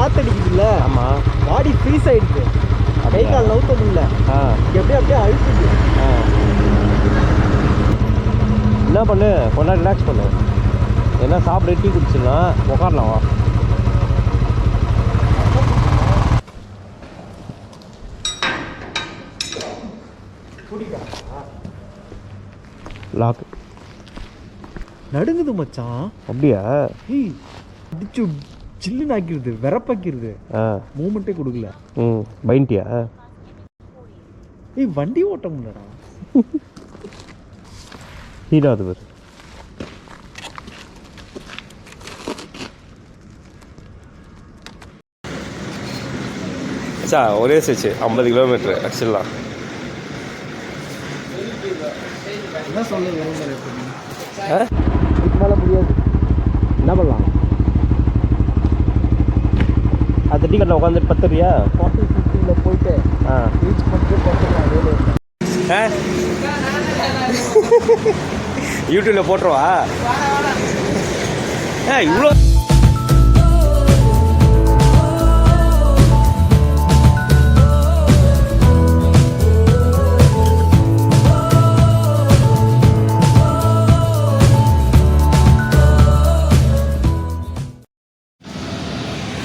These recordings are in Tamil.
காத்து அடிக்குதுல்ல ஆமாம் பாடி ஃப்ரீஸ் ஆயிடுது. கை கால் நவுத்த முடியல ஆ. எப்படியே அப்படியே அழுத்துது. என்ன பண்ணு? கொஞ்ச நேரம் ரிலாக்ஸ் பண்ணு. என்ன சாப்பிட டீ குடிச்சிடலாம். உட்காரலாம் வா. லாக் நடுங்குது மச்சான். அப்படியா? அடிச்சு சில்லுன்னு ஆக்கிடுது விறப்பாக்கிடுது ஆ. மூமெண்ட்டே கொடுக்கல. ம் பைண்டியா ஏய் வண்டி ஓட்ட முடியலடா ஹீராது பேர். சா ஒரே ஸ்டிச்சு ஐம்பது கிலோமீட்ரு ஆக்சுவலாக என்ன சொல்ல விரும்புகிற எப்படி ஆ இதுக்கு மேலே முடியாது என்ன பண்ணலாம் அந்த உட்காந்துட்டு பத்துறியா? ஃபார்ட்டி ஃபிஃப்டியில் போயிட்டு ஆ. ரீச் பண்ணிட்டு ஆ. யூடியூப்பில் போட்டுருவா? ஆ இவ்வளோ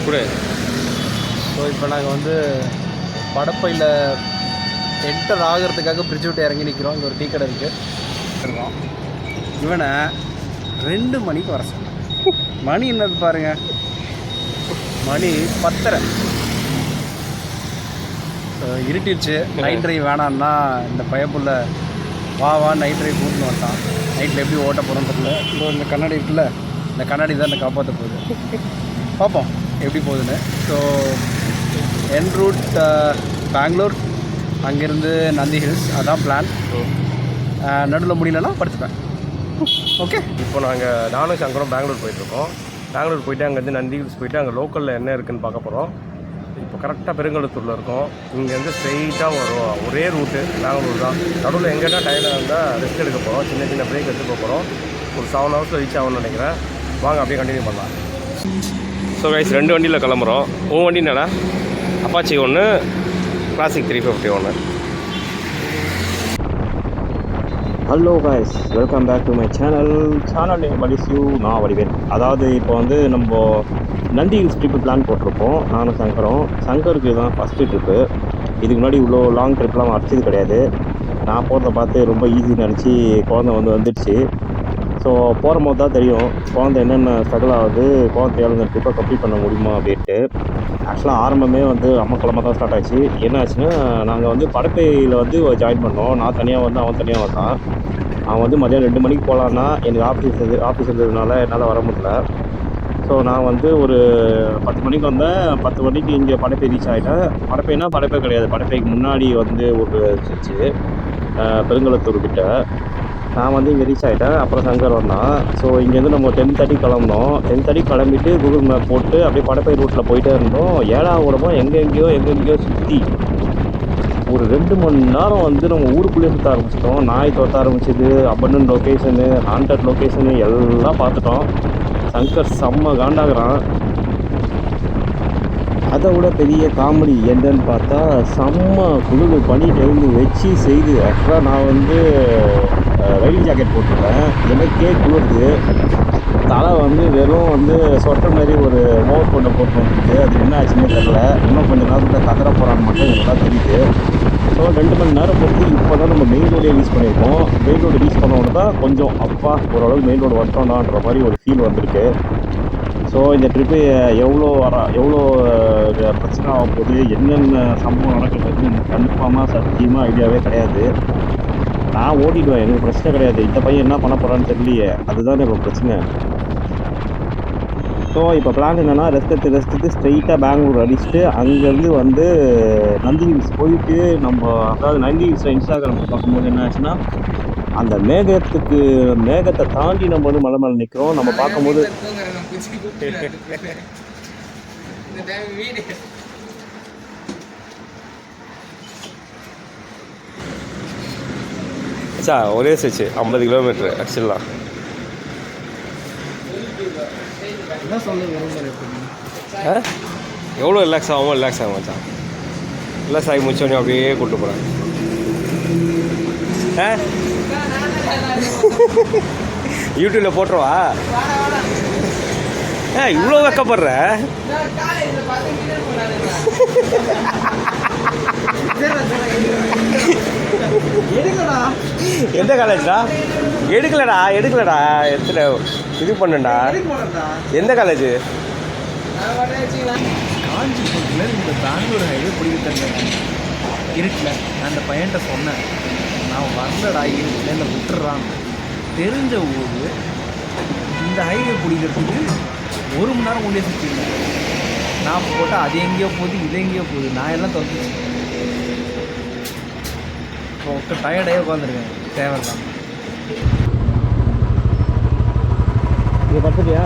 கூட. இப்போ நாங்கள் வந்து படப்பையில் என்டர் ஆகிறதுக்காக பிரிட்ஜ் விட்டு இறங்கி நிற்கிறோம் இங்கே ஒரு டீ கடை இருக்குது இவனை ரெண்டு மணிக்கு வர சொன்னேன். மணி என்னது பாருங்க. மணி பத்தரை. இருட்டிடுச்சு. நைட் ட்ரைவ் வேணான்னா இந்த பயப்புள்ள வா வா நைட் ட்ரைவ் கூட்டின்னு வந்தான் நைட்டில் எப்படி ஓட்ட போகிறோன்னு தெரியல. இந்த கண்ணாடி இருக்குல்ல இந்த கண்ணாடி தான் என்னை காப்பாற்ற போகுது. பார்ப்போம். எப்படி போகுதுன்னு? ஸோ என் ரூட் பெங்களூர் அங்கேருந்து நந்தி ஹில்ஸ் அதான் பிளான் நடுவில் முடியலன்னா படுத்துப்பேன். ஓகே இப்போ நாங்கள் நானும் சங்கரும் பெங்களூர் போயிட்டுருக்கோம். பெங்களூர் போயிட்டு அங்கேருந்து நந்தி ஹில்ஸ் போயிட்டு அங்கே லோக்கலில் என்ன இருக்குன்னு பார்க்க போகிறோம் இப்போ கரெக்டாக பெருங்கலத்தூரில் இருக்கோம். இங்கேருந்து ஸ்ட்ரெயிட்டாக வரும் ஒரே ரூட்டு பெங்களூர் தான். நடுவில் எங்கன்னா டயர்டாக இருந்தால் ரெஸ்ட் எடுக்க போகிறோம் சின்ன சின்ன பிரேக் எடுத்து போக போகிறோம் ஒரு செவன் ஹவர்ஸில் ரீச் ஆகும்னு நினைக்கிறேன். வாங்க அப்படியே கண்டினியூ பண்ணலாம். ஸோ கைஸ் ரெண்டு வண்டியில் கிளம்புறோம். உன் வண்டி என்னடா? அப்பாச்சி ஒன்று கிளாசிக் த்ரீ ஃபிஃப்டி ஒன்று hello guys welcome back to my channel channel name நான் வடிவேன் அதாவது இப்போ வந்து நம்ம நந்தி ஹில்ஸ் ட்ரிப்பு பிளான் போட்டிருப்போம். நானும் சங்கரும். சங்கருக்கு இதுதான் ஃபஸ்ட்டு ட்ரிப்பு இதுக்கு முன்னாடி இவ்வளோ லாங் ட்ரிப்லாம் அடிச்சது கிடையாது. நான் போகிறத பார்த்து ரொம்ப ஈஸின்னு நினச்சி குழந்தை வந்து வந்துடுச்சு. ஸோ போகும்போது தான் தெரியும் குழந்தை என்னென்ன ஸ்ட்ரகிள் ஆகுது குழந்தை இந்த ட்ரிப்பை கம்ப்ளீட் பண்ண முடியுமா அப்படின்ட்டு. ஆக்சுவலாக ஆரம்பமே வந்து அம்மக்கிழமை தான் ஸ்டார்ட் ஆச்சு. என்ன ஆச்சுன்னா நாங்கள் வந்து படப்பையில் வந்து ஜாயின் பண்ணோம். நான் தனியாக வந்து அவன் தனியாக வந்தான். அவன் வந்து மதியம் ரெண்டு மணிக்கு போகலான்னா எனக்கு ஆஃபீஸ் இது ஆஃபீஸ் இருந்ததுனால என்னால் வர முடியல. ஸோ நான் வந்து ஒரு பத்து மணிக்கு வந்தேன். பத்து மணிக்கு இங்கே படப்பை ரீச் ஆகிட்டேன் படப்பைனா படப்பை கிடையாது. படப்பைக்கு முன்னாடி வந்து ஒரு சுவிட்சு பெருங்கலத்தூர் கிட்ட நான் வந்து இங்கே ரீச் ஆகிட்டேன் அப்புறம் சங்கர் வந்தான் ஸோ இங்கேருந்து நம்ம டென் தேர்ட்டி கிளம்புனோம். டென் தேர்ட்டி கிளம்பிட்டு கூகுள் மேப் போட்டு அப்படியே படப்பை ரூட்டில் போயிட்டே இருந்தோம். ஏழாவது கூடமோ எங்கெங்கேயோ எங்கெங்கேயோ சுற்றி ஒரு ரெண்டு மணி நேரம் வந்து நம்ம ஊருக்குள்ளேயே சுற்ற ஆரம்பிச்சிட்டோம். நாய் தோற்ற ஆரம்பிச்சிது அபண்டன் லொக்கேஷனு ஹாண்டட் லொக்கேஷனு எல்லாம் பார்த்துட்டோம். சங்கர் செம்ம காண்டாகிறான். அதை விட பெரிய காமெடி என்னன்னு பார்த்தா செம்ம குளிர் பனி டைமு வச்சு செய்து. ஆக்சுவலாக நான் வந்து ரயில் ஜாக்கெட் போட்டிருக்கேன் எனக்கே குளிருது. தலை வந்து வெறும் வந்து சொட்டர் மாதிரி ஒரு மோட் கொண்டு போட்டு வந்துருக்கு அது என்ன ஆச்சுன்னே தெரில இன்னும் கொஞ்சம் நேரத்தில் கதற போகிறான்னு மட்டும் எனக்கு தான் தெரியுது. ஸோ ரெண்டு மணி நேரம் பொறுத்து இப்போ தான் நம்ம மெயின் ரோடே ரீச் பண்ணியிருக்கோம். மெயின் ரோடு ரீச் பண்ணவொன்னு தான் கொஞ்சம் அப்பா ஓரளவுக்கு மெயின் ரோடு வந்துட்டோம்டான்ற மாதிரி ஒரு ஃபீல் வந்திருக்கு. ஸோ இந்த ட்ரிப்பு எவ்வளோ வர எவ்வளோ பிரச்சனை ஆக போகுது? என்னென்ன சம்பவம் நடக்கிறது கன்ஃபார்மாக சத்தியமாக ஐடியாவே கிடையாது. நான் ஓடிடுவேன். எனக்கு பிரச்சனை கிடையாது. இந்த பையன் என்ன பண்ண போகிறான்னு தெரியலையே. அதுதான் இப்போ பிரச்சனை. ஸோ இப்போ பிளான் என்னென்னா ரெஸ்ட் எடுத்து ரெஸ்ட் எடுத்து ஸ்ட்ரெயிட்டாக பெங்களூர் அடிச்சுட்டு அங்கேருந்து வந்து நந்தி ஹில்ஸ் போயிட்டு நம்ம அதாவது நந்தி ஹில்ஸில் இன்ஸ்டாகிராம் பார்க்கும்போது என்ன ஆச்சுன்னா அந்த மேகத்துக்கு மேகத்தை தாண்டி நம்ம வந்து மலை மேலே நிற்கிறோம் நம்ம பார்க்கும்போது சா ஒரே ஸ்டிச்சு ஐம்பது கிலோமீட்ரு ஆக்சுவலாக எவ்வளோ ரிலாக்ஸ் ஆகும் ரிலாக்ஸ் ஆகும் மச்சான் ரிலாக்ஸ் ஆகி முடிச்சோடனே அப்படியே கூப்பிட்டு போகிறேன் ஆ? யூடியூப்பில் போட்டுருவா? ஏ இவ்வளோ வெக்கப்படுற? எந்த காலேஜ்டா எடுக்கலடா எடுக்கலடா. எத்தனை இது பண்ணுடா எந்த காலேஜ் காஞ்சிபுரத்தில் இந்த பெங்களூர் ஹைவே பிடிக்க தெரியல இருட்டில் நான் அந்த பையன்கிட்ட சொன்னேன். நான் வரலடா இருட்டில் என்னை விட்டுறான். தெரிஞ்ச ஊர் இந்த ஹைவே பிடிக்கிறதுக்கு ஒரு மணி நேரம் உள்ளே சுற்றிருந்தேன் நான் போட்டால் அது எங்கேயோ போகுது இது எங்கேயோ போகுது. நான் எல்லாம் தோத்துச்சு இப்போ டயர்டாகவே உட்காந்துருக்கேன் தேவையில்லாம். இங்கே படுத்துறியா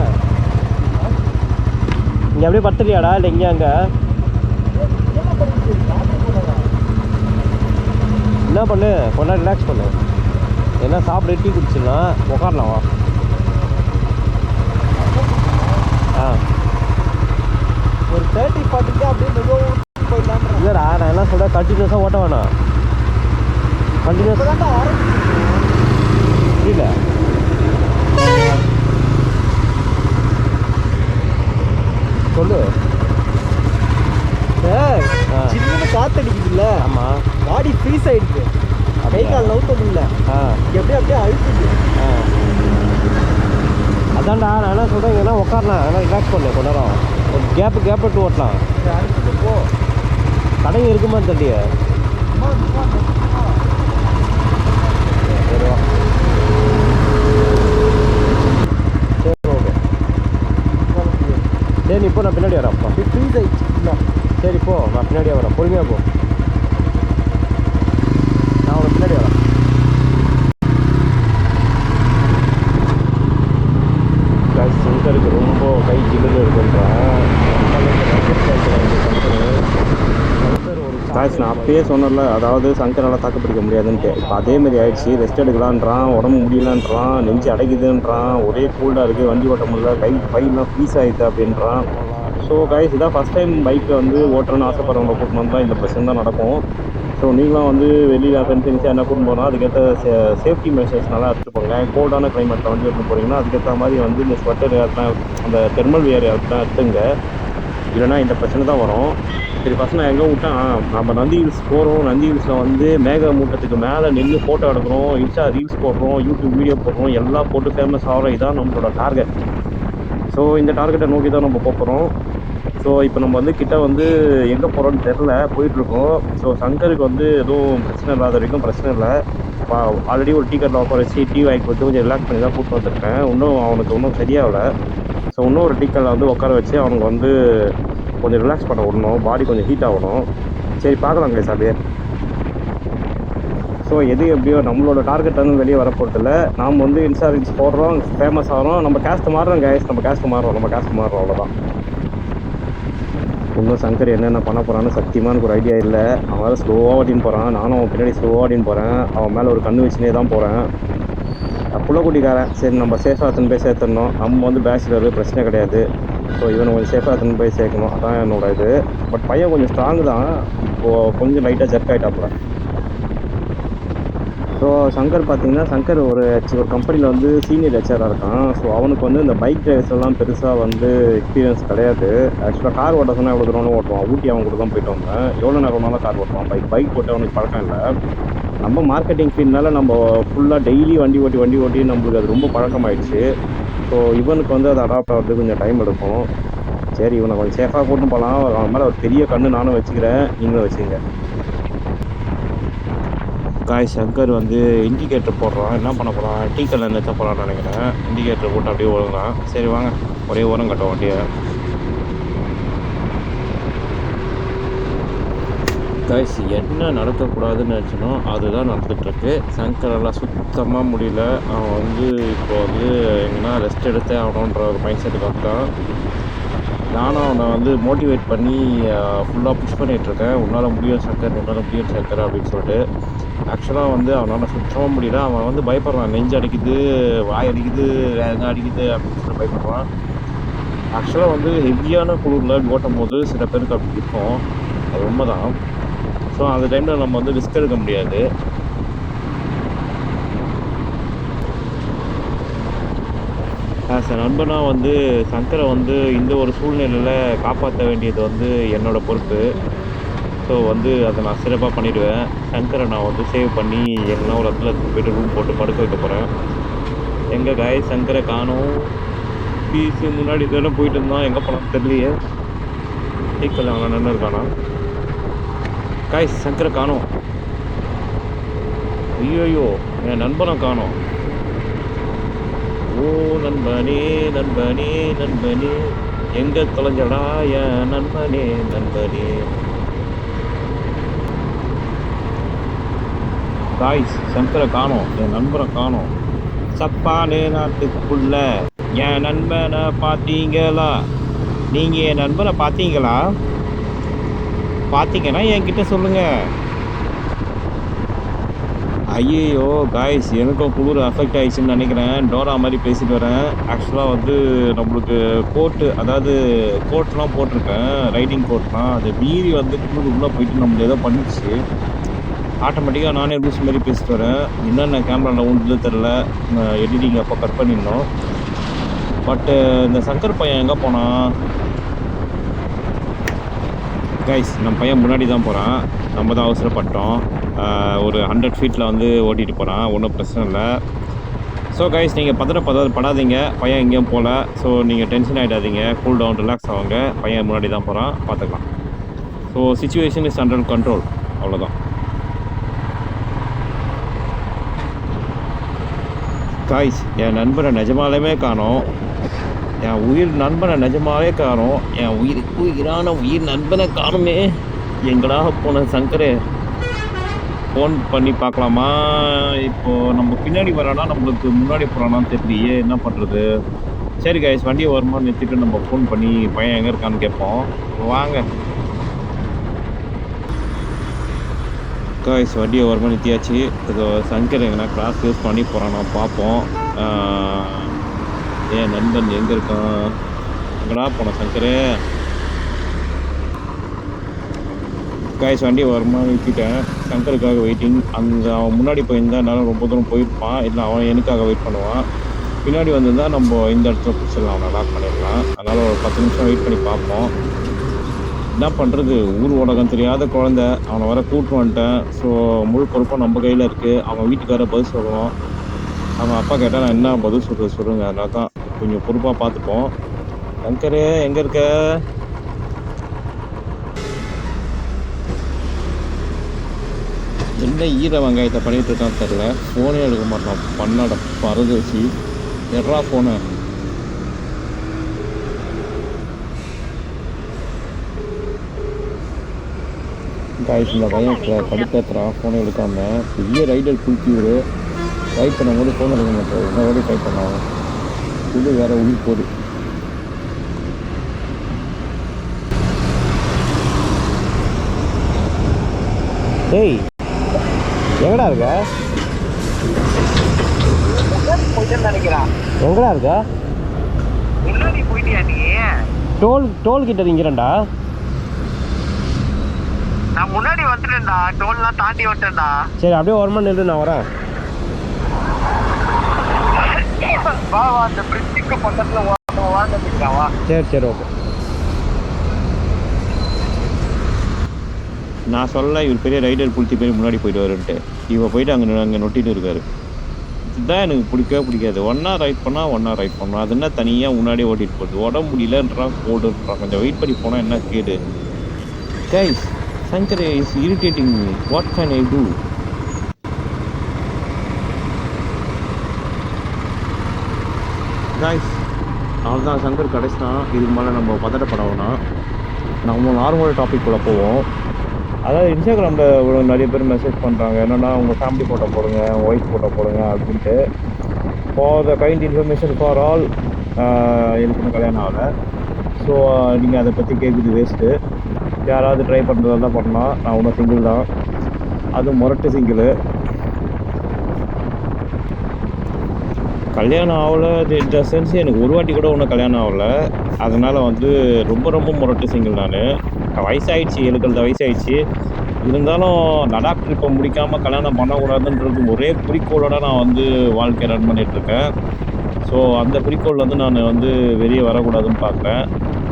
இங்கே அப்படியே படுத்துறியாடா இல்லை இங்கே அங்கே? என்ன பண்ணு? கொஞ்சம் நேரம் ரிலாக்ஸ் பண்ணு. என்ன சாப்பிட்டு டீ குடிச்சிடலாம். உட்காரலாம் வா. ஒரு தேர்ட்டி ஃபார்ட்டிக்கு அப்படியே மெதுவாக போயிடலாம் இல்லைடா நான் என்ன சொல்கிறேன் கண்டினியூஸாக ஓட்ட வேணாம். கண்டினியூஸ் புரியல சொல்லு. சின்ன காத்தடிக்குதுல்ல. ஆமாம் பாடி ஃப்ரீஸ் ஆயிடுது. கை கால் நவுத்த முடியல. ஆ. எப்படியே அப்படியே அழுத்துது. அதான்டா நான் என்ன சொல்கிறேன் ஏன்னா உட்காரலாம். ஏன்னா ரிலாக்ஸ் பண்ணு ஒரு கேப்பு கேப் விட்டு ஓட்டலாம். போ கடைங்க இருக்குமா சும்மா. சரி இப்போ நான் பின்னாடி வரேன் சரி போ. நான் பின்னாடியே வரேன். பொறுமையாக போ நான் உனக்கு பின்னாடி வரேன் Guys, சங்கருக்கு ரொம்ப கை ஜில்லுன்னு இருக்குன்றான் காய்ஸ் நான் அப்பயே சொன்னல அதாவது சங்கரால் தாக்கப்பிடிக்க முடியாதுன்ட்டு. இப்போ அதே மாதிரி ஆயிடுச்சு ரெஸ்ட் எடுக்கலான்றான் உடம்பு முடியலான்றான் நெஞ்சு அடைக்குதுன்றான் ஒரே கூல்டாக இருக்குது வண்டி ஓட்ட முடியல கை பையெல்லாம் ஃப்ரீஸ் ஆகிடுது அப்படின்றான். ஸோ காய்ஸ் இதான் ஃபஸ்ட் டைம் பைக்கை வந்து ஓட்டுறேன்னு ஆசைப்படுறவங்க கூட்டிட்டு வந்தால் இந்த பிரச்சனை தான் நடக்கும். ஸோ நீங்களும் வந்து வெளியில் கன்ஃபென்ஸாக என்ன கூட்டு போனால் அதுக்கேற்ற சே சேஃப்டி மெஷர்ஸ் நல்லா எடுத்துட்டு போங்க. கோல்டான கிளைமேட்டில் வண்டி எடுத்து போகிறீங்கன்னா அதுக்கேற்ற மாதிரி வந்து இந்த ஸ்வெட்டர் யாருனா அந்த தெர்மல் வியர் யாருனா எடுத்துங்க. இல்லைன்னா இந்த பிரச்சனை தான் வரும். சரி ஃபஸ்ட் நான் எங்கே விட்டேன்? நம்ம நந்தி ஹில்ஸ் போகிறோம் நந்தி ஹில்ஸில் வந்து மேக மூட்டத்துக்கு மேலே நின்று ஃபோட்டோ எடுக்கிறோம். இன்ஸ்டா ரீல்ஸ் போடுறோம். யூடியூப் வீடியோ போடுறோம். எல்லாம் போட்டு ஃபேமஸ் ஆகிறோம். இதான் நம்மளோட டார்கெட் ஸோ இந்த டார்கெட்டை நோக்கி தான் நம்ம போகிறோம் ஸோ இப்போ நம்ம வந்து கிட்ட வந்து எங்கே போகிறோம்னு தெரில போயிட்டுருக்கோம். ஸோ சங்கருக்கு வந்து எதுவும் பிரச்சனை இல்லாத வரைக்கும் பிரச்சனை இல்லை. ஆல்ரெடி ஒரு டீ கட்டில் உட்கார வச்சு டீ வாங்கி கொடுத்து கொஞ்சம் ரிலாக்ஸ் பண்ணி தான் கூப்பிட்டு வந்திருக்கேன். இன்னும் அவனுக்கு ஒன்றும் சரியாகலை. ஸோ இன்னும் ஒரு வந்து உட்கார வச்சு அவனுக்கு வந்து கொஞ்சம் ரிலாக்ஸ் பண்ண விடணும். பாடி கொஞ்சம் ஹீட் ஆகணும். சரி பார்க்கலாம் கைஸ் அப்படியே. ஸோ எது எப்படியோ நம்மளோட டார்கெட் வந்து வெளியே வரப்போகிறதில்ல நாம் வந்து இன்சூரன்ஸ் போடுறோம் ஃபேமஸ் ஆகிறோம். நம்ம கேஸ்ட் மாறுறோம் கைஸ் நம்ம கேஸ்ட் மாறுறோம் நம்ம கேஸ்ட் மாறுறோம் அவ்வளோதான் இன்னும் சங்கர் என்னென்ன பண்ண போகிறான்னு சத்தியமாக எனக்கு ஒரு ஐடியா இல்லை. அவன் வேறு ஸ்லோவாக ஓட்டின்னு போகிறான் நானும் அவன் பின்னாடி ஸ்லோவாக ஓட்டின்னு போகிறேன் அவன் மேலே ஒரு கண்ணு வச்சுனே தான் போகிறேன் புள்ளக்குட்டிக்காரன். சரி நம்ம சேஃபாக எடுத்துன்னு போய் சேர்த்துடணும். நம்ம வந்து பேச்சுலர் பிரச்சனை கிடையாது. ஸோ இவனை கொஞ்சம் சேஃபாக எடுத்துன்னு போய் சேர்க்கணும். அதான் என்னோட இது. பட் பையன் கொஞ்சம் ஸ்ட்ராங் தான். இப்போது கொஞ்சம் லைட்டாக ஜர்க் ஆகிட்டாப்புல ஸோ சங்கர் பார்த்தீங்கன்னா சங்கர் ஒரு ஒரு கம்பெனியில் வந்து சீனியர் ஹெச்ஆராக இருக்கான். ஸோ அவனுக்கு வந்து இந்த பைக் டிரைவர்ஸ் எல்லாம் பெருசாக வந்து எக்ஸ்பீரியன்ஸ் கிடையாது. ஆக்சுவலாக கார் ஓட்ட சொன்னால் எவ்வளோ தூரம் ஓட்டுவான். ஊட்டி அவன் கூட தான் போயிட்டு வந்தேன். எவ்வளோ நேரம்னாலும் கார் ஓட்டுவான். பைக் பைக் போட்டு அவனுக்கு பழக்கம் இல்லை. நம்ம மார்க்கெட்டிங் ஃபீல்ட்னால நம்ம ஃபுல்லாக டெய்லி வண்டி ஓட்டி வண்டி ஓட்டி நம்மளுக்கு அது ரொம்ப பழக்கமாயிடுச்சு. ஸோ இவனுக்கு வந்து அது அடாப்ட் ஆகிறதுக்கு கொஞ்சம் டைம் எடுக்கும். சரி இவனை கொஞ்சம் சேஃபாக கூட்டும் போகலாம் அவன் மேலே ஒரு பெரிய கண்ணு நானும் வச்சுக்கிறேன். நீங்களும் வச்சுங்க காய் சங்கர் வந்து இண்டிகேட்டர் போடுறான். என்ன பண்ண போகிறான் டீ கல்ல நிறுத்த போகிறான்னு நினைக்கிறேன். இண்டிகேட்டர் போட்டு அப்படியே ஓடுறான். சரி வாங்க. ஒரே ஓரம் கட்டும் வண்டியை. காய்ஸ் என்ன நடக்கக்கூடாதுன்னு நினச்சினோ அதுதான் நடந்துகிட்ருக்கு சங்கரெல்லாம் சுத்தமாக முடியல. அவன் வந்து இப்போ வந்து எங்கன்னா ரெஸ்ட் எடுத்தே ஆகணுன்ற ஒரு மைண்ட் செட்டுக்கு வந்துட்டான். நானும் அவனை வந்து மோட்டிவேட் பண்ணி ஃபுல்லாக புஷ் பண்ணிகிட்ருக்கேன் உன்னால் முடியும் சங்கர் உன்னால் முடியும் சங்கர் அப்படின்னு சொல்லிட்டு. ஆக்சுவலாக வந்து அவனால் சுத்தமாக முடியல. அவன் வந்து பயப்படுறான். நெஞ்சு அடிக்குது வாய் அடிக்குது வேங்க அடிக்குது அப்படின்னு சொல்லி பயப்படுறான். ஆக்சுவலாக வந்து ஹெவியான குளிரில் ஓட்டும் போது சில பேருக்கு அப்படி இருக்கும். அது உண்மைதான். ஸோ அந்த டைமில் நம்ம வந்து ரிஸ்க் எடுக்க முடியாது. ஆஸ் அ நண்பனாக வந்து சங்கரை வந்து இந்த ஒரு சூழ்நிலையில் காப்பாற்ற வேண்டியது வந்து என்னோடய பொறுப்பு. ஸோ வந்து அதை நான் சிறப்பாக பண்ணிவிடுவேன் சங்கரை நான் வந்து சேவ் பண்ணி எங்கன்னா ஒரு இடத்துல போய்ட்டு ரூம் போட்டு படுக்க வைக்க போகிறேன் எங்கே காய் சங்கரை காணும். பீஸு முன்னாடி இதெல்லாம் போயிட்டு இருந்தான். எங்கே போனாலும் தெரியலையே. சீக்கிரம் அவன் நின்று இருக்கானா காய் சங்கரை காணோம் ஐயோயோ என் நண்பனை காணோம். ஓ நண்பனே நண்பனே நண்பனே. எங்க தொலைஞ்சடா என் நண்பனே நண்பனே. காய்ஸ் சங்கரை காணோம் என் நண்பரை காணோம். சப்பானே நாட்டுக்குள்ள என் நண்பனை பார்த்தீங்களா? நீங்கள் என் நண்பனை பார்த்தீங்களா? பார்த்தீங்கன்னா என்கிட்ட சொல்லுங்க. ஐயோ காய்ஸ் எனக்கும் குளிர் அஃபெக்ட் ஆயிடுச்சுன்னு நினைக்கிறேன். டோரா மாதிரி பேசிட்டு வரேன். ஆக்சுவலாக வந்து நம்மளுக்கு கோட்டு அதாவது கோட்லாம் போட்டிருக்கேன். ரைடிங் கோட்லாம் அது மீறி வந்து குளிருக்குள்ளே போயிட்டு நம்மள ஏதோ பண்ணிடுச்சு. ஆட்டோமேட்டிக்காக நானே லூஸ் மாதிரி பேசிட்டு வரேன். என்னென்ன கேமராவில் உண்டு தெரில எடிட்டிங் அப்போ கட் பண்ணியிருந்தோம் பட்டு இந்த சங்கர் பையன் எங்கே போனான்? கைஸ் நம்ம பையன் முன்னாடி தான் போகிறான் நம்ம தான் அவசரப்பட்டோம். ஒரு ஹண்ட்ரட் ஃபீட்டில் வந்து ஓட்டிகிட்டு போகிறான் ஒன்றும் பிரச்சனை இல்லை. ஸோ கைஸ் நீங்கள் பதற பதற படாதீங்க. பையன் எங்கேயும் போகல ஸோ நீங்கள் டென்ஷன் ஆகிடாதீங்க கூல் டவுன் ரிலாக்ஸ் ஆகுங்க. பையன் முன்னாடி தான் போகிறான் பார்த்துக்கலாம். So situation is under control அவ்வளோதான் காய்ஸ் என் நண்பனை நிஜமாலுமே காணோம். என் உயிர் நண்பனை நிஜமாவே காணும். என் உயிருக்கு உயிரான உயிர் நண்பனை காணுமே. எங்களாக போன சங்கரே? ஃபோன் பண்ணி பார்க்கலாமா? இப்போ நம்ம பின்னாடி வரானா நம்மளுக்கு முன்னாடி போகிறானான்னு தெரியலையே. என்ன பண்ணுறது சரி கைஸ் வண்டியை வருமா நிறுத்திட்டு நம்ம ஃபோன் பண்ணி பையன் எங்கே இருக்கான்னு கேட்போம். வாங்க. காய்ஸ் வண்டியை வருமா நிறுத்தியாச்சு. இது சங்கர் எங்கன்னா கிளாஸ் யூஸ் பண்ணி போகிறானா பார்ப்போம். என் நண்பன் எங்கே இருக்கான்? எங்கடா போன சங்கரே? காய்ஸ் வண்டி வருமா நிறுத்திட்டேன். சங்கருக்காக வெயிட்டிங் அங்கே அவன் முன்னாடி போயிருந்தா என்னால் ரொம்ப தூரம் போயிருப்பான். இல்லை அவன் எனக்காக வெயிட் பண்ணுவான். பின்னாடி வந்திருந்தா நம்ம இந்த இடத்துல பிடிச்சிடலாம். அவனை லாக் பண்ணிடலாம். அதனால் ஒரு பத்து நிமிஷம் வெயிட் பண்ணி பார்ப்போம். என்ன பண்ணுறது ஊர் உலகம் தெரியாத குழந்த. அவனை வர கூட்டு வந்துட்டேன். ஸோ முழு பொறுப்பும் நம்ம கையில் இருக்குது அவன் வீட்டுக்கார பதில் சொல்லணும் அவன் அப்பா கேட்டால் நான் என்ன பதில் சொல்கிறது சொல்லுங்கள் அதனால தான் கொஞ்சம் பொறுப்பாக பார்த்துப்போம். சங்கரே எங்கே இருக்க? என்ன ஈர வெங்காயத்தை பண்ணிகிட்டு இருக்கான்னு தெரில ஃபோனே எடுக்க மாட்டான் பண்ணாட பரதேசி. எட்ரா ஃபோனை காய்ச்சி இந்த பையன் கடுப்பேற்றுறான் ஃபோனை எடுக்காமல் பெரிய ரைடர் குளிக்கிவிடு ட்ரை பண்ணும்போது ஃபோன் எடுக்க மாட்டேன் என்ன வாட்டி ட்ரை பண்ணுவாங்க இது வேற உயிர் போகுது ஏய் எங்கடா இருக்க? போயிட்டேன்னு நினைக்கிறேன் எங்கடா இருக்க? முன்னாடி போயிட்டியா நீ டோல் டோல் கிட்ட நிற்கிறேன்டா நான் முன்னாடி வந்துட்டேன்டா. டோல்லாம் தாண்டி வந்துட்டேன்டா. சரி அப்படியே ஒரு மணி நில்லு நான் வரேன். வா வா அந்த பிரிட்ஜுக்கு வா சரி சரி ஓகே நான் சொல்ல இவர் பெரிய ரைடர் புளித்தி பேர் முன்னாடி போயிட்டு வருன்ட்டு இவன் போயிட்டு அங்கே அங்கே நொட்டிட்டு இருக்காரு. இதுதான் எனக்கு பிடிக்கவே பிடிக்காது. ஒன்றா ரைட் பண்ணால் ஒன்றா ரைட் பண்ணணும் அது என்ன தனியாக முன்னாடியே ஓட்டிட்டு போகுது. உடம்பு முடியலன்றான் போடுன்றான் கொஞ்சம் வெயிட் பண்ணி போனால் என்ன கேடு? Guys Shankar is irritating what can I do guys அவ்வளோதான் சங்கர் கடைசிதான் இதுக்கு மேலே நம்ம பதட்டப்பட நம்ம நார்மல் டாபிக் கூட போவோம். அதாவது இன்ஸ்டாகிராமில் நிறைய பேர் மெசேஜ் பண்ணுறாங்க என்னென்னா உங்கள் ஃபேமிலி ஃபோட்டோ போடுங்க ஒய்ஃப் ஃபோட்டோ போடுங்க அப்படின்ட்டு. For the kind information for all எனக்கு இன்னும் கல்யாணம் ஆகலை. ஸோ நீங்கள் அதை பற்றி கேட்குறது வேஸ்ட்டு யாராவது ட்ரை பண்ணுறதா தான் பண்ணலாம். நான் ஒன்றும் சிங்கிள் தான். அதுவும் முரட்டு சிங்கிள் கல்யாணம் ஆகல த சென்ஸ் எனக்கு ஒரு வாட்டி கூட ஒன்றும் கல்யாணம் ஆகலை. அதனால் வந்து ரொம்ப ரொம்ப முரட்டு சிங்கிள் நான். வயசாயிடுச்சு எழுக்கிறது வயசாகிடுச்சு இருந்தாலும் லடாக் ட்ரிப்பை முடிக்காமல் கல்யாணம் பண்ணக்கூடாதுன்றது ஒரே குறிக்கோளோட நான் வந்து வாழ்க்கையை ரன் பண்ணிகிட்ருக்கேன் ஸோ அந்த குறிக்கோள் வந்து நான் வந்து வெளியே வரக்கூடாதுன்னு பார்க்குறேன்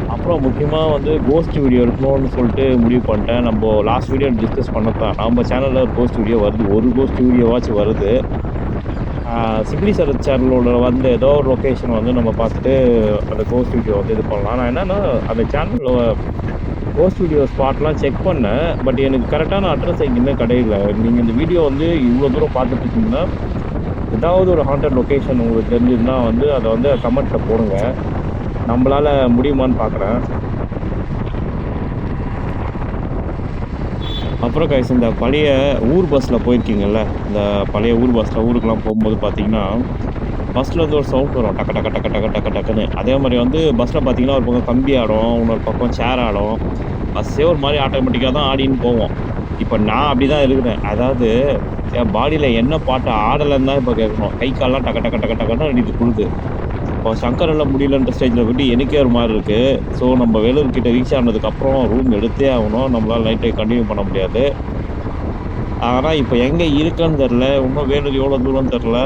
அப்புறம் முக்கியமாக வந்து கோஸ்ட் வீடியோ எடுக்கணும்னு சொல்லிட்டு முடிவு பண்ணிட்டேன். நம்ம லாஸ்ட் வீடியோ டிஸ்கஸ் பண்ணதான் நம்ம சேனலில் கோஸ்ட் வீடியோ வருது. ஒரு கோஸ்ட் வீடியோவாச்சும் வருது. சிப்ளி சார் சேனலோட வந்து ஏதோ ஒரு லொக்கேஷன் வந்து நம்ம பார்த்துட்டு அந்த கோஸ்ட் வீடியோ வந்து இது பண்ணலாம். நான் என்னென்னா அந்த சேனலில் கோஸ்ட் வீடியோ ஸ்பாட்லாம் செக் பண்ணேன். பட் எனக்கு கரெக்டான அட்ரஸ் எங்கேயுமே கிடையில. நீங்கள் இந்த வீடியோ வந்து இவ்வளோ தூரம் பார்த்துட்டு இருக்கீங்கன்னா ஏதாவது ஒரு ஹாண்டட் லொக்கேஷன் உங்களுக்கு தெரிஞ்சுதுன்னா வந்து அதை வந்து கமெண்ட்டில் போடுங்க. நம்மளால் முடியுமான்னு பார்க்குறேன். அப்புறம் கைஸ் இந்த பழைய ஊர் பஸ்ஸில் போயிருக்கீங்கல்ல இந்த பழைய ஊர் பஸ்ஸில் ஊருக்கெலாம் போகும்போது பார்த்தீங்கன்னா பஸ்ஸில் வந்து ஒரு சவுண்ட் வரும். டக்கு டக்கு டக்கு டக்கு டக்கு டக்குன்னு. அதே மாதிரி வந்து பஸ்ஸில் பார்த்தீங்கன்னா ஒரு பக்கம் கம்பி ஆடும் இன்னொரு பக்கம் சேர் ஆடும். பஸ்ஸே ஒரு மாதிரி ஆட்டோமேட்டிக்காக தான் ஆடின்னு போவோம். இப்போ நான் அப்படி தான் இருக்கிறேன். அதாவது என் பாடியில் என்ன பாட்டு ஆடலைன்னு தான் இப்போ கேட்கணும். கை கால்லாம் டக்கு டக்கு டக்கு டக்குன்னு அடித்து கொடுது இப்போ சங்கரெல்லாம் முடியலன்ற ஸ்டேஜில் போய்ட்டு எனக்கே ஒரு மாதிரி இருக்குது ஸோ நம்ம வேலூர்கிட்ட ரீச் ஆனதுக்கப்புறம் ரூம் எடுத்தே ஆகணும். நம்மளால் நைட்டை கண்டினியூ பண்ண முடியாது. ஆனால் இப்போ எங்கே இருக்கேன்னு தெரில இன்னும் வேலூர் எவ்வளோ தூரம் தெரில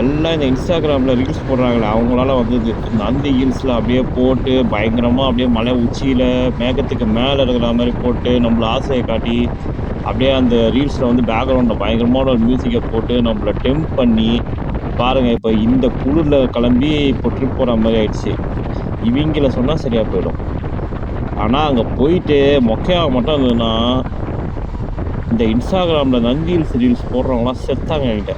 எல்லாம் இந்த இன்ஸ்டாகிராமில் ரீல்ஸ் போடுறாங்களே அவங்களால வந்து நந்தி ஹில்ஸில் அப்படியே போட்டு பயங்கரமாக அப்படியே மலை உச்சியில் மேகத்துக்கு மேலே இருக்கிற மாதிரி போட்டு நம்மள ஆசையை காட்டி அப்படியே அந்த ரீல்ஸில் வந்து பேக்ரவுண்டில் பயங்கரமான ஒரு மியூசிக்கை போட்டு நம்மளை டெம்ப் பண்ணி பாருங்கள் இப்போ இந்த குளிரில் கிளம்பி இப்போ ட்ரிப் போகிற மாதிரி ஆயிடுச்சு. இவங்கள சொன்னால் சரியாக போயிடும். ஆனால் அங்கே போயிட்டு மொக்கையாக மட்டும் இருந்ததுன்னா இந்த இன்ஸ்டாகிராமில் நந்தி ஹில்ஸ் ரீல்ஸ் போடுறவங்களாம் செத்தாங்க என்கிட்ட.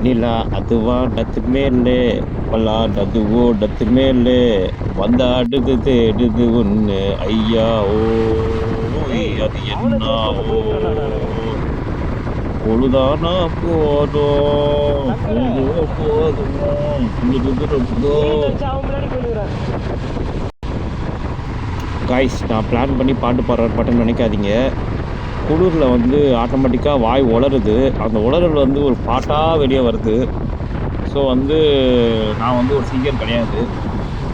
நிலா அதுவா டத்து மேலே பல்லா டதுவோ டத்து மேலே வந்த அடுது தேடுது ஒன்று ஐயா ஓ அது என்ன ஓ பொழுதானா போதும்? போதும் காய்ஸ் நான் பிளான் பண்ணி பாட்டு பாடுற பாட்டுன்னு நினைக்காதீங்க. குளிரில் வந்து ஆட்டோமேட்டிக்காக வாய் உளருது அந்த உளறல் வந்து ஒரு பாட்டாக வெளியே வருது. ஸோ வந்து நான் வந்து ஒரு சிங்கர் கிடையாது.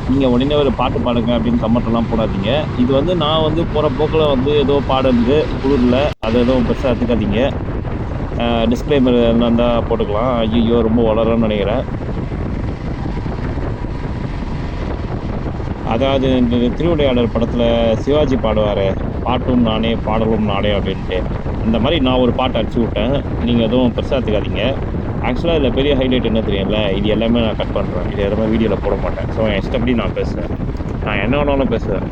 நீங்கள் உடனே ஒரு பாட்டு பாடுங்க அப்படின்னு கமெண்ட்லாம் போடாதீங்க. இது வந்து நான் வந்து போகிற போக்கில் வந்து ஏதோ பாடுறது குளிரில் அதை எதுவும் பெருசாக எடுத்துக்காதீங்க. டிஸ்க்ளைமர் என்ன இருந்தால் போட்டுக்கலாம். ஐயோ ரொம்ப வளரன்னு நினைக்கிறேன். அதாவது இந்த திருவிளையாடல் படத்தில் சிவாஜி பாடுவார். பாட்டும் நானே பாடலும் நானே அப்படின்ட்டு. இந்த மாதிரி நான் ஒரு பாட்டு அடிச்சு விட்டேன். நீங்கள் எதுவும் பெருசாக எடுத்துக்காதீங்க. ஆக்சுவலாக இதில் பெரிய ஹைலைட் என்ன தெரியும்ல? இது எல்லாமே நான் கட் பண்ணுறேன் இது எல்லாமே வீடியோவில் போட மாட்டேன். ஸோ என் இஷ்டப்படி நான் பேசுவேன். நான் என்ன வேணாலும் பேசுவேன்.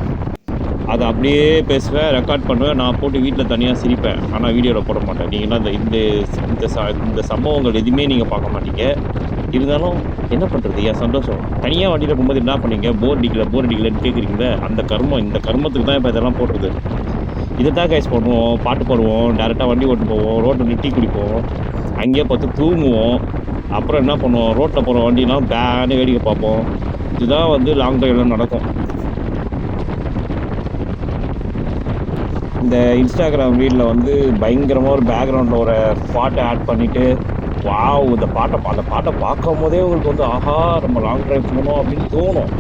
அதை அப்படியே பேசுவேன் ரெக்கார்ட் பண்ணுவேன். நான் போட்டு வீட்டில் தனியாக சிரிப்பேன். ஆனால் வீடியோவில் போட மாட்டேன். நீங்கள்லாம் இந்த இந்த இந்த ச இந்த சம்பவங்கள் எதுவுமே நீங்கள் பார்க்க மாட்டீங்க. இருந்தாலும் என்ன பண்ணுறது ஏன் சந்தோஷம். தனியாக வண்டியில் போகும்போது என்ன பண்ணீங்க? போர் அடிக்கல போர் அடிக்கலன்னு கேட்குறீங்களே அந்த கர்மம் இந்த கர்மத்துக்கு தான் இப்போ இதெல்லாம் போடுறது. இதை தான் கைஸ் பண்ணுவோம். பாட்டு பாடுவோம். டேரெக்டாக வண்டி ஓட்டு போவோம். ரோட்டில் டீ குடிப்போம் அங்கேயே பார்த்து தூங்குவோம். அப்புறம் என்ன பண்ணுவோம்? ரோட்டில் போகிற வண்டிலாம் பேனு வேடிக்கை பார்ப்போம். இதுதான் வந்து லாங் டிரைவ்லாம் நடக்கும். இந்த இன்ஸ்டாகிராம் ரீலில் வந்து பயங்கரமாக ஒரு பேக்ரவுண்டில் ஒரு பாட்டை ஆட் பண்ணிவிட்டு வாவ் இந்த பாட்டை பா- அந்த பாட்டை பார்க்கும் போதே உங்களுக்கு வந்து ஆஹா நம்ம லாங் டிரைவ் போகணும் அப்படின்னு தோணும்.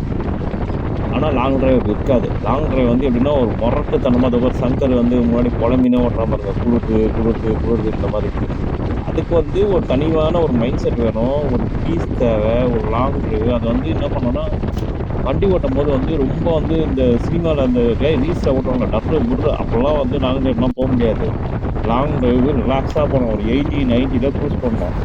ஆனால் லாங் டிரைவ் இருக்காது. லாங் டிரைவ் வந்து எப்படின்னா ஒரு முரட்டுத்தனமாக அது ஒரு சங்கர் வந்து முன்னாடி குழம்பினே ஓட்டுற மாதிரி இருக்கும் குழுக்கு குழுக்கு குழுக்கு இந்த மாதிரி. இருக்குது அதுக்கு வந்து ஒரு தனிவான ஒரு மைண்ட் செட் வேணும் ஒரு பீஸ் தேவை ஒரு லாங் டிரைவ் அது வந்து என்ன பண்ணோன்னா வண்டி ஓட்டும் போது வந்து ரொம்ப வந்து இந்த சினிமாவில் அந்த ரீல்ஸில் ஓட்டுறவங்க டப்பு விடுற அப்போல்லாம் வந்து லாங் டிரைவ்லாம் போக முடியாது. லாங் டிரைவ் ரிலாக்ஸாக போகணும் ஒரு எயிட்டி நைன்ட்டியில் க்ரூஸ் பண்ணோம்.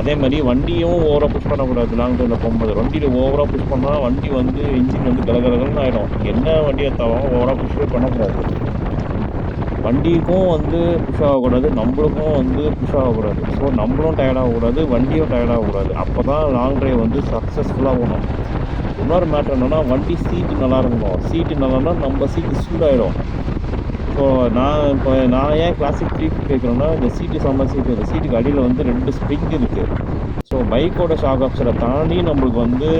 அதே மாதிரி வண்டியும் ஓவராக புஷ் பண்ணக்கூடாது. லாங் ட்ரைவில் போகும்போது வண்டியில் ஓவராக புஷ் பண்ணால் வண்டி வந்து இன்ஜின் வந்து கலகலகல்னு ஆகிடும் என்ன வண்டியை தவிர ஓவராக புஷ்ஷே பண்ணக்கூடாது வண்டிக்கும் வந்து புஷ் ஆகக்கூடாது. நம்மளுக்கும் வந்து புஷ் ஆகக்கூடாது. ஸோ நம்மளும் டயர்டாகக்கூடாது வண்டியும் டயர்டாகக்கூடாது அப்போ தான் லாங் ட்ரைவ் வந்து சக்ஸஸ்ஃபுல்லாக போகணும். இன்னொரு மேட்ரு என்னென்னா வண்டி சீட்டு நல்லா இருக்கணும். சீட்டு நல்லான்னா நம்ம சீட்டு சூடாகிடும் ஸோ நான் இப்போ நான் ஏன் கிளாசிக் த்ரீ கேட்குறேன்னா இந்த சீட்டு செம்ம சீட்டு இந்த சீட்டுக்கு அடியில் வந்து ரெண்டு ஸ்ப்ரிங் இருக்குது ஸோ பைக்கோட ஷாக் ஆப்ஷரை தாண்டி நம்மளுக்கு வந்து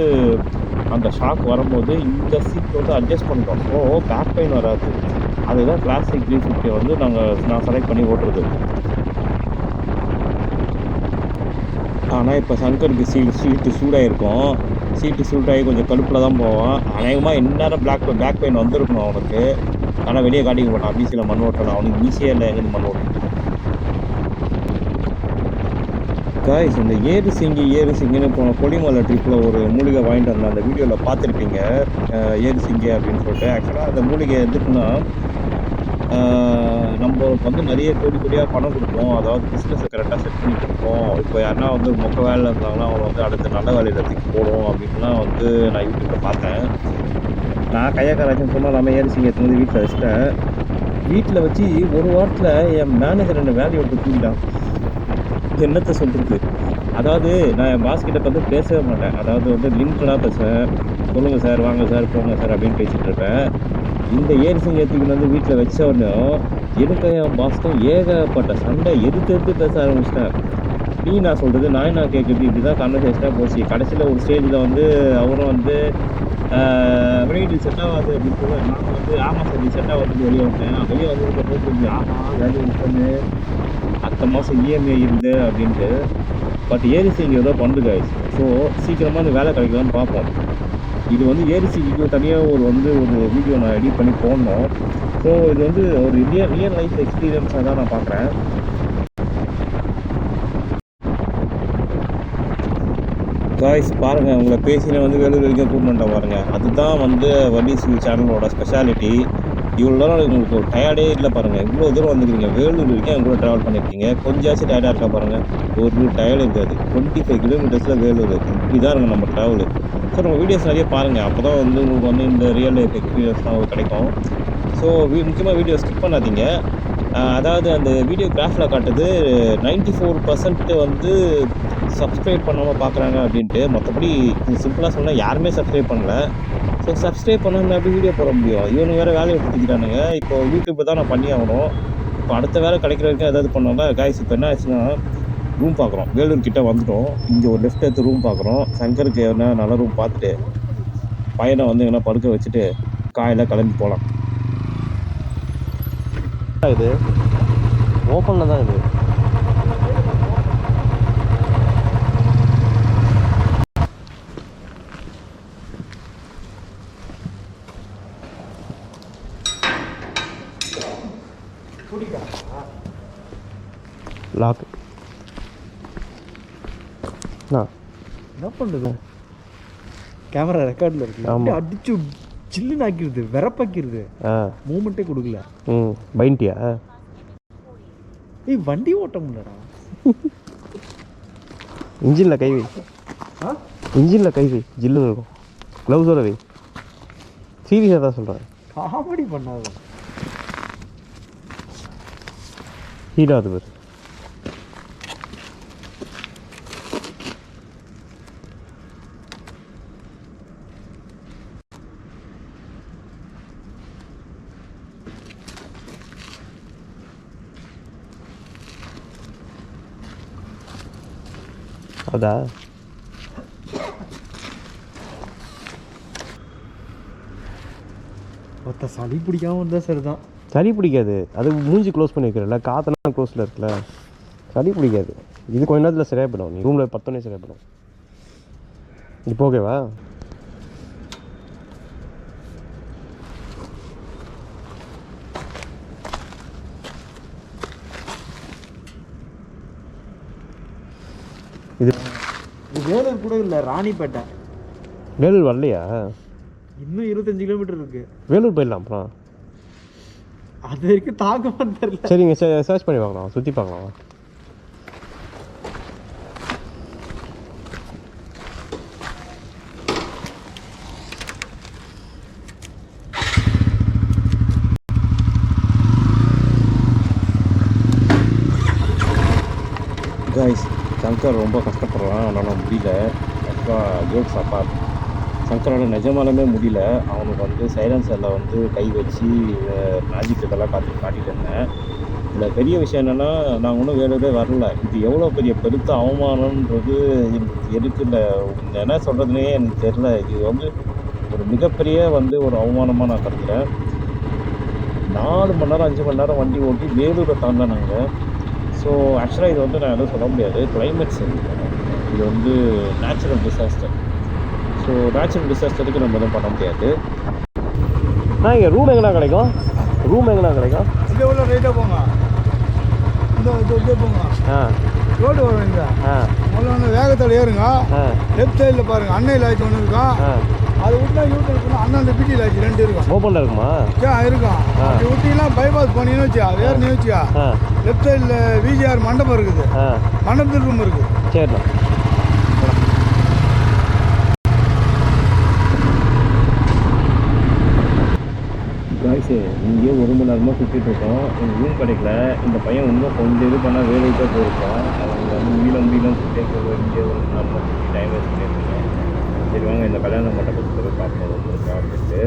அந்த ஷாக் வரும்போது இந்த சீட் வந்து அட்ஜஸ்ட் பண்ணுறப்போ ஸோ பேக் பெயின் வராது. அதுதான் கிளாசிக் த்ரீ ஃபிஃப்டியை வந்து நாங்கள் நான் செலக்ட் பண்ணி ஓட்டுறது. ஆனால் இப்போ சங்கருக்கு சீ சீட்டு சூடாகிருக்கும் சீட்டு சூடாகி கொஞ்சம் கழுப்பில் தான் போவான். அநேகமாக இந்நேரம் பிளாக் பேக் பெயின் வந்திருக்கணும் அவனுக்கு. ஆனால் வெளியே காட்டிக்க மாட்டான். பிசியில் மண் ஓட்டணும் அவனுக்கு ஈஸியாக இல்லை எங்கே மண் ஓட்டணும் காய்ஸ் இந்த ஏறு சிங்கி ஏறு சிங்கின்னு போன கொடிமலை ட்ரிப்பில் ஒரு மூலிகை வாங்கிட்டு வந்தேன். அந்த வீடியோவில் பார்த்துருப்பீங்க. ஏறு சிங்கி அப்படின்னு சொல்லிட்டு. ஆக்சுவலாக அந்த மூலிகை எதுக்குன்னா நம்ம நம்மளுக்கு வந்து நிறைய கோடி கோடியாக பணம் கொடுப்போம். அதாவது பிஸ்னஸை கரெக்டாக செட் பண்ணி கொடுப்போம். இப்போ யாருன்னா வந்து மொக்க வேலையில் இருந்தாங்கன்னா அவங்க வந்து அடுத்த நல்ல வேலையில் தூக்கி போடும் அப்படின்லாம் வந்து நான் யூடியூப்பில் பார்த்தேன். நான் கையாக்காராச்சும் சும்மா இல்லாமல் ஏறு சிங்கி எடுத்து வந்து வீட்டில் வச்சுட்டேன். வீட்டில் வச்சு ஒரு வாரத்தில் என் மேனேஜர் என்ன வேலையை விட்டு தூக்கிட்டான். என்னத்தை சொல்கிறது அதாவது நான் என் பாஸ்கிட்ட வந்து பேசவே மாட்டேன். அதாவது வந்து லிமிட்டடாக பேசுவேன். சொல்லுங்கள் சார் வாங்க சார் போங்க சார் அப்படின்னு பேசிகிட்டு இருப்பேன். இந்த ஏரிசிங் எடுத்துக்கிட்டு வந்து வீட்டில் வச்ச உடனே எனக்கு என் பாஸ்க்கும் ஏகப்பட்ட சண்டை எதிர்த்து எதிர்த்து பேச ஆரம்பிச்சிட்டேன். நீ நான் சொல்கிறது நான் என்ன கேட்குறது இப்படி தான் கான்வர்சேஷனாக போச்சு. கடைசியில் ஒரு ஸ்டேஜில் வந்து அவரும் வந்து வெளியீடு செட் ஆகாது அப்படின்னு சொல்லி நான் வந்து ஆமாம் சார் நீ செட் வெளியே வந்தேன் வெளியே வந்ததுக்கு கொஞ்சம் ஆமாம் வேலையை பண்ணு அடுத்த மாதம் இஎம்ஐ இருந்து அப்படின்ட்டு. பட் ஏரிசிங்க ஏதோ பண்ணுது ஆயிடுச்சு ஸோ சீக்கிரமாக அந்த வேலை கிடைக்கலான்னு பார்ப்போம். இது வந்து ஏரிசிக்கு தனியாக ஒரு வந்து ஒரு வீடியோ நான் எடிட் பண்ணி போடணும். ஸோ இது வந்து ஒரு ரியல் ரியல் லைஃப் எக்ஸ்பீரியன்ஸாக தான் நான் பார்க்குறேன். காய்ஸ் பாருங்கள் உங்களை பேசின வந்து வேலூர் வரைக்கும் கூப்பிட்டு பாருங்கள் அதுதான் வந்து வள்ளி சிவி சேனலோட ஸ்பெஷாலிட்டி இவ்வளோ நேரம் உங்களுக்கு ஒரு டயர்டே இல்லை பாருங்கள் இவ்வளோ தூரம் வந்துருக்கீங்க. வேலூர் வரைக்கும் என் கூட ட்ராவல் பண்ணியிருக்கீங்க கொஞ்சாச்சும் டயர்டாக இருக்கா பாருங்கள் ஒரு டயர்டு இருக்காது. டுவெண்ட்டி ஃபைவ் கிலோமீட்டர்ஸில் வேலூர் இப்படி தான் இருக்கும் நம்ம ட்ராவல் ஸோ நம்ம வீடியோஸ் நிறைய பாருங்கள் அப்போ தான் வந்து உங்களுக்கு வந்து இந்த ரியல் லைஃப் எக்ஸ்பீரியன்ஸ்லாம் உங்களுக்கு கிடைக்கும். ஸோ முக்கியமாக வீடியோ ஸ்கிப் பண்ணாதீங்க. அதாவது அந்த வீடியோ கிராஃபில் காட்டுது நைன்டி ஃபோர் வந்து சப்ஸ்கிரைப் பண்ணாமல் பார்க்குறாங்க அப்படின்ட்டு மற்றபடி சிம்பிளாக சொன்னால் யாருமே சப்ஸ்கிரைப் பண்ணல. ஸோ சப்ஸ்கிரைப் பண்ணாமல் எப்படி வீடியோ போட முடியும்? இவனுங்க வேறு வேலையை கொடுத்துக்கிட்டானுங்க இப்போ யூடியூப் தான் நான் பண்ணி ஆகணும். இப்போ அடுத்த வேலை கிடைக்கிற வரைக்கும் ஏதாவது பண்ணோம்னா காய்ஸ் இப்போ என்ன ஆச்சுன்னா ரூம் பார்க்குறோம். வேலூர் கிட்டே வந்துட்டோம். இங்கே ஒரு லெஃப்ட் எடுத்து ரூம் பார்க்குறோம். சங்கருக்கு என்ன நல்ல ரூம் பார்த்துட்டு பையனை வந்து எங்கன்னா படுக்க வச்சுட்டு காயில் கிளம்பி போகலாம் இது ஓப்பனில் தான் இது. லாக் என்ன பண்ணுறது கேமரா ரெக்கார்டில் இருக்கு. அடிச்சு சில்லுன்னு ஆக்கிடுது விறப்பாக்கிடுது ஆ மூமெண்ட்டே கொடுக்கல. ம் பைண்டியா ஏய் வண்டி ஓட்ட முடியலடா. இன்ஜினில் கை வை. ஆ? இன்ஜினில் கை வை. ஜில்லுன்னு இருக்கும். க்ளவுஸோட வை. சீரியஸாக தான் சொல்கிறேன் காமெடி பண்ணாத. ஹீட் ஆகுது பேர். அதா ஒருத்த சளி பிடிக்காம இருந்தா சரிதான். சளி பிடிக்காது. அது மூஞ்சி க்ளோஸ் பண்ணி வைக்கிறல காற்றெல்லாம் க்ளோஸில் இருக்குல்ல. சளி பிடிக்காது. இது கொஞ்ச நேரத்தில் சரியாக போயிடும் நீ ரூமில் பத்தோன்னே சரியாக போயிடும் இப்போ ஓகேவா இது இது வேலூர் கூட இல்லை ராணிப்பேட்டை. வேலூர் வரலையா? இன்னும் இருபத்தஞ்சு கிலோமீட்டர் இருக்கு. வேலூர் போயிடலாம் அப்புறம். அது வரைக்கும் தாக்கமா தெரியல சரிங்க சர்ச் பண்ணி பார்க்கலாம் சுற்றி பார்க்கலாம் வா. கைஸ் சங்கர் ரொம்ப கஷ்டப்படுறான் அவனால் முடியல. ஆக்சுவலாக ஜோக்ஸ் அப்பார்ட் சங்கரோட நிஜமாலுமே முடியல. அவனுக்கு வந்து சைலன்சரில் வந்து கை வச்சு மேஜிக் இதெல்லாம் காட்டி காட்டிட்டு இருந்தேன். இதில் பெரிய விஷயம் என்னென்னா நான் ஒன்றும் வேலூரே வரல. இது எவ்வளோ பெரிய பெருத்த அவமானன்றது எனக்கு இருக்குல்ல என்ன சொல்கிறதுனே எனக்கு தெரில இது வந்து ஒரு மிகப்பெரிய வந்து ஒரு அவமானமாக நான் கருதுகிறேன் நாலு மணி நேரம் அஞ்சு மணி நேரம் வண்டி ஓட்டி வேலூரை தாண்டினாங்க ஸோ ஆக்சுவலாக இது வந்து நான் எதுவும் சொல்ல முடியாது. கிளைமேட் சேஞ்ச் இது வந்து நேச்சுரல் டிசாஸ்டர் ஸோ நேச்சுரல் டிசாஸ்டருக்கு நம்ம எதுவும் பண்ண முடியாது. நான் இங்கே ரூம் எங்கண்ணா கிடைக்கும்? ரூம் எங்கண்ணா கிடைக்கும்? இங்கே உள்ள ரைட்டாக போங்க. இந்த இது இதே போங்க. ஆ. ரோடு வரும் இங்கே. ஆ. முதல்ல வந்து வேகத்தில் ஏறுங்க. லெஃப்ட் சைடில் பாருங்க. அன்னை லாட்ஜ் ஒன்று இருக்கும் ஆ. அது விட்டா யூடியூப் பண்ணால் அண்ணன் பிடி லாட்ஜ் ரெண்டு இருக்கும். ஓப்பனில் இருக்குமா? சே இருக்கும். அப்படி விட்டீங்கன்னா பைபாஸ் போனீங்கன்னு வச்சியா வேறு நீ வச்சியா ஆ. லெஃப்ட் சைடில் விஜிஆர் மண்டபம் இருக்குது. ஆ. மண்டபத்தில் ரூம் இருக்குது சரிண்ணா. காய்ஸு இங்கேயே ஒரு மணி நேரமாக சுற்றிட்டு இருக்கோம். எனக்கு ரூம் கிடைக்கல. இந்த பையன் இன்னும் கொஞ்சம் இது பண்ணால் வேலைக்கு போயிருக்கான். அவங்க வந்து மீளம் மீளம் சுற்றே இங்கே ஒரு நம்ம டைம் வேஸ்ட் பண்ணியிருக்கேன் சரி வாங்க இந்த கல்யாண மண்டபத்தில் போய் பார்ப்போம் வந்து இருக்கா அப்படின்ட்டு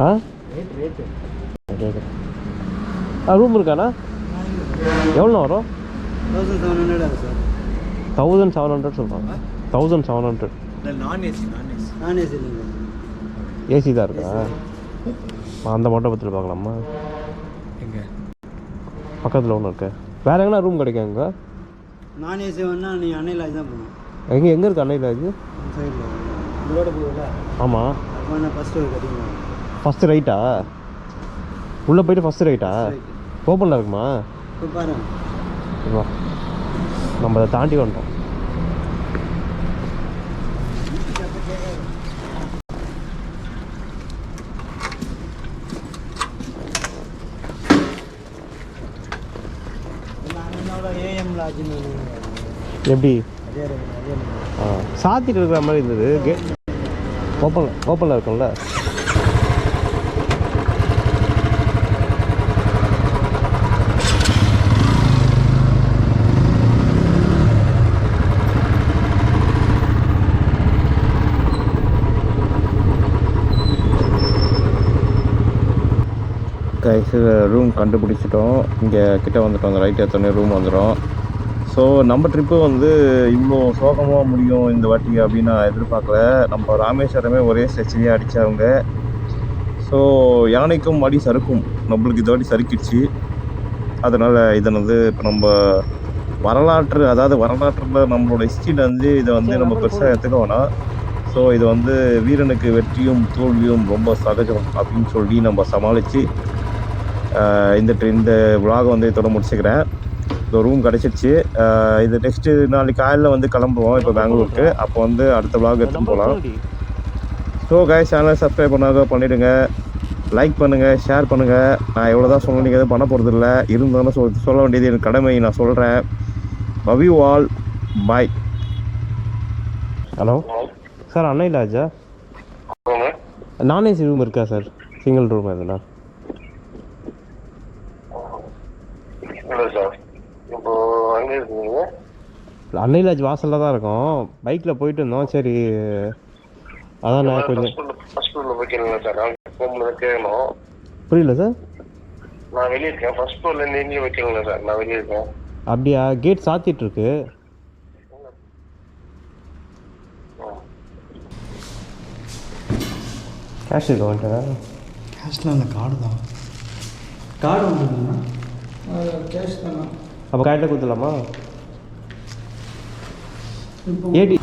ஆ? ஓகே ஆ ரூம் இருக்காண்ணா? எவ்வளோ வரும்? தௌசண்ட் செவன் ஹண்ட்ரட் ஆகும் சார் தௌசண்ட் செவன் ஹண்ட்ரட் சொல்கிறாங்க thousand seven hundred non AC non AC non AC இல்லைங்க. ஏசி தான் இருக்கா? அந்த மண்டபத்தில் பார்க்கலாமா? எங்கே? பக்கத்தில் ஒன்று இருக்கு. வேறு எங்கன்னா ரூம் கிடைக்கும் அங்கே? நான் ஏசி வேணா நீ அன்னை லாட்ஜ் தான் போகணும். எங்கே எங்கே இருக்கு சைடில் இதோட போகுதுல்ல? ஆமாம் ஃபஸ்ட்டு கட்டிங்க ஃபஸ்ட்டு ரைட்டா உள்ளே போயிட்டு ஃபஸ்ட்டு ரைட்டா ஓப்பனில் இருக்குமா? பாருங்க நம்ம அதை தாண்டி வந்துட்டோம். எப்படி? ஆ. சாத்திட்டு இருக்கிற மாதிரி இருந்தது. கே ஓப்பன் ஓப்பனில் இருக்கும்ல. கைஸ் ரூம் கண்டுபிடிச்சிட்டோம். இங்கே கிட்ட வந்துட்டோம். அந்த ரைட் எடுத்தோடனே ரூம் வந்துடும் ஸோ நம்ம ட்ரிப்பு வந்து இவ்வளோ சோகமாக முடியும் இந்த வாட்டி அப்படின்னு நான் எதிர்பார்க்கல. நம்ம ராமேஸ்வரமே ஒரே ஸ்ட்ரெச்சிலே அடித்தவங்க ஸோ யானைக்கும் அடி சறுக்கும். நம்மளுக்கு இந்த வாட்டி சறுக்கிடுச்சு. அதனால் இதை வந்து இப்போ நம்ம வரலாற்று அதாவது வரலாற்றில் நம்மளோட ஹிஸ்ட்ரியில் வந்து இதை வந்து நம்ம பெருசாக எடுத்துக்க வேணாம். ஸோ இது வந்து வீரனுக்கு வெற்றியும் தோல்வியும் ரொம்ப சகஜம் அப்படின்னு சொல்லி நம்ம சமாளித்து இந்த ட்ரி- இந்த விழாவை வந்து இதோட முடிச்சுக்கிறேன். இந்த ரூம் கிடச்சிருச்சு. இது நெக்ஸ்ட்டு நாளைக்கு காலையில் வந்து கிளம்புவோம் இப்போ பெங்களூருக்கு. அப்போ வந்து அடுத்த vlog எடுத்துன்னு போகலாம் ஸோ guys சேனலை சப்ஸ்கிரைப் பண்ணாத பண்ணிவிடுங்க லைக் பண்ணுங்கள் ஷேர் பண்ணுங்கள் நான் எவ்வளோ தான் சொல்ல நீங்கள் எதுவும் பண்ண போகிறது இல்லை. இருந்தாலும் சொல் சொல்ல வேண்டியது எனக்கு கடமை நான் சொல்கிறேன் love you all bye hello sir அன்னை லாஜா நான் ஏசி ரூம் இருக்கா சார் சிங்கிள் ரூம் எதுனா இல்லை சார் இப்போ அங்கே இருக்கீங்க அன்னை லாஜ் வாசலில் தான் இருக்கோம். பைக்கில் போயிட்டு இருந்தோம். சரி அதான் நான் கொஞ்சம் ஃபர்ஸ்ட் ஃப்ளோரில் போய் கேளுங்க சார் நான் தான் கேட்கணும். புரியல சார்? நான் வெளியே இருக்கேன் ஃபர்ஸ்ட் ஃப்ளோர்லேருந்து நீங்களே வைக்கலுங்க சார்? நான் வெளியே இருக்கேன் அப்படியா? கேட் சாத்திட்டு இருக்கு. கேஷ் இருக்க வந்துட்டேன் கேஷ்ல அந்த கார்டு தான். கார்டு வந்துருக்குண்ணா கேஷ் தானே? அப்போ கரெக்டாக கொடுத்துடலாமா? ஏடி